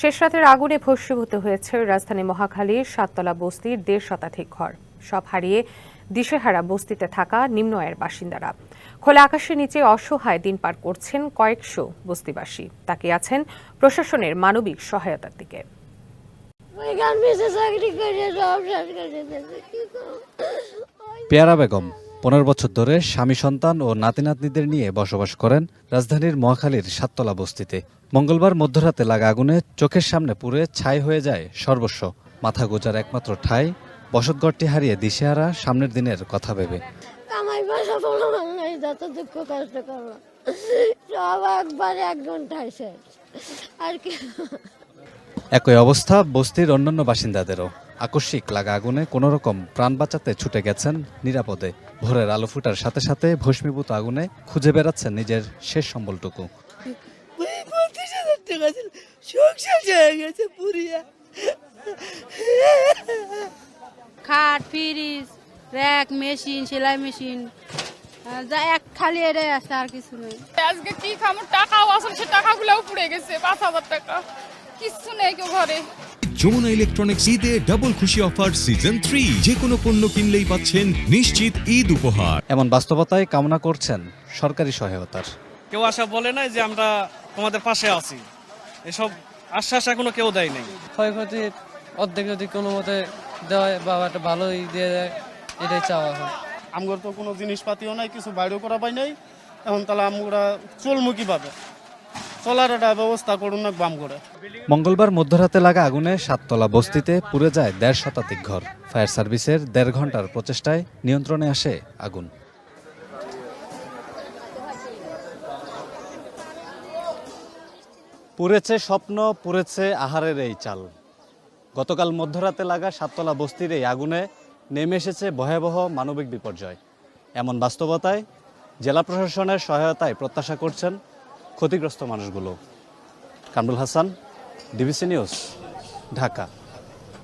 শেষ রাতের আগুনে ভস্মীভূত হয়েছে রাজধানী মহাখালীর সাততলা বস্তির দেড় শতাধিক ঘর। সব হারিয়ে দিশেহারা বস্তিতে থাকা নিম্ন আয়ের বাসিন্দারা। খোলা আকাশের নিচে অসহায় দিন পার করছেন কয়েকশো বস্তিবাসী। তাকে আছেন প্রশাসনের মানবিক সহায়তার দিকে। পেয়ারা বেগম পনেরো বছর ধরে স্বামী সন্তান ও নাতি নাতনিদের নিয়ে বসবাস করেন রাজধানীর মহাখালীর সাততলা বস্তিতে। মঙ্গলবার মধ্যরাতে লাগা আগুনে চোখের সামনে পুড়ে ছাই হয়ে যায় সর্বস্ব। মাথা গোজার একমাত্র ঠাই বসতঘরটি হারিয়ে দিশেহারা সামনের দিনের কথা ভেবে। কামাই পয়সা বলো নাই যত দুঃখ কষ্ট করলাম সব একবারে এক ঘন্টায় শেষ। আর কি। একই অবস্থা বস্তির অন্যান্য বাসিন্দাদেরও। আকস্মিক লাগা আগুনে কোনো রকম প্রাণ বাঁচাতে ছুটে গেছেন নিরাপদে। ভোরের আলো ফুটার সাথে সাথে ভস্মীভূত আগুনে খুঁজে বেড়াচ্ছেন নিজের শেষ সম্বলটুকু। খাট ফিরিজ র্যাক মেশিন সেলাই মেশিন যা এক খালি এটাই আছে আর কিছু নেই। আজকে কি খামো? টাকাও আসলে সে টাকাগুলোও পুড়ে গেছে পাঁচ হাজার টাকা। কিচ্ছু নেই কেউ ঘরে। যমুনা ইলেকট্রনিক্স ঈদে ডাবল খুশি অফার সিজন থ্রি যে কোনো পণ্য কিনলেই পাচ্ছেন নিশ্চিত ঈদ উপহার। এমন বাস্তবতায় কামনা করছেন সরকারি সহায়তার। কেউ আসা বলে নাই যে আমরা তোমাদের পাশে আছি। এসব আশ্বাস এখনও কেউ দেয় নাই। ক্ষয়ক্ষতির অর্ধেক যদি কোনো মতে দেয় বা একটা ভালোই দিয়ে দেয় এটাই চাওয়া হয়। আমগর তো কোনো জিনিসপাতিও নাই কিছু বাইরেও করা পাই নাই। এখন তাহলে আমরা চলমু কীভাবে? চলার একটা ব্যবস্থা করুন না বাম করে মঙ্গলবার মধ্যরাতে লাগা আগুনে সাততলা বস্তিতে পুড়ে যায় দেড় শতাধিক ঘর। ফায়ার সার্ভিসের দেড় ঘণ্টার প্রচেষ্টায় নিয়ন্ত্রণে আসে আগুন। পুড়েছে স্বপ্ন পুড়েছে আহারের এই চাল। গতকাল মধ্যরাতে লাগা সাততলা বস্তির এই আগুনে নেমে এসেছে ভয়াবহ মানবিক বিপর্যয়। এমন বাস্তবতায় জেলা প্রশাসনের সহায়তায় প্রত্যাশা করছেন ক্ষতিগ্রস্ত মানুষগুলো। Kamrul Hasan, DBC news, Dhaka.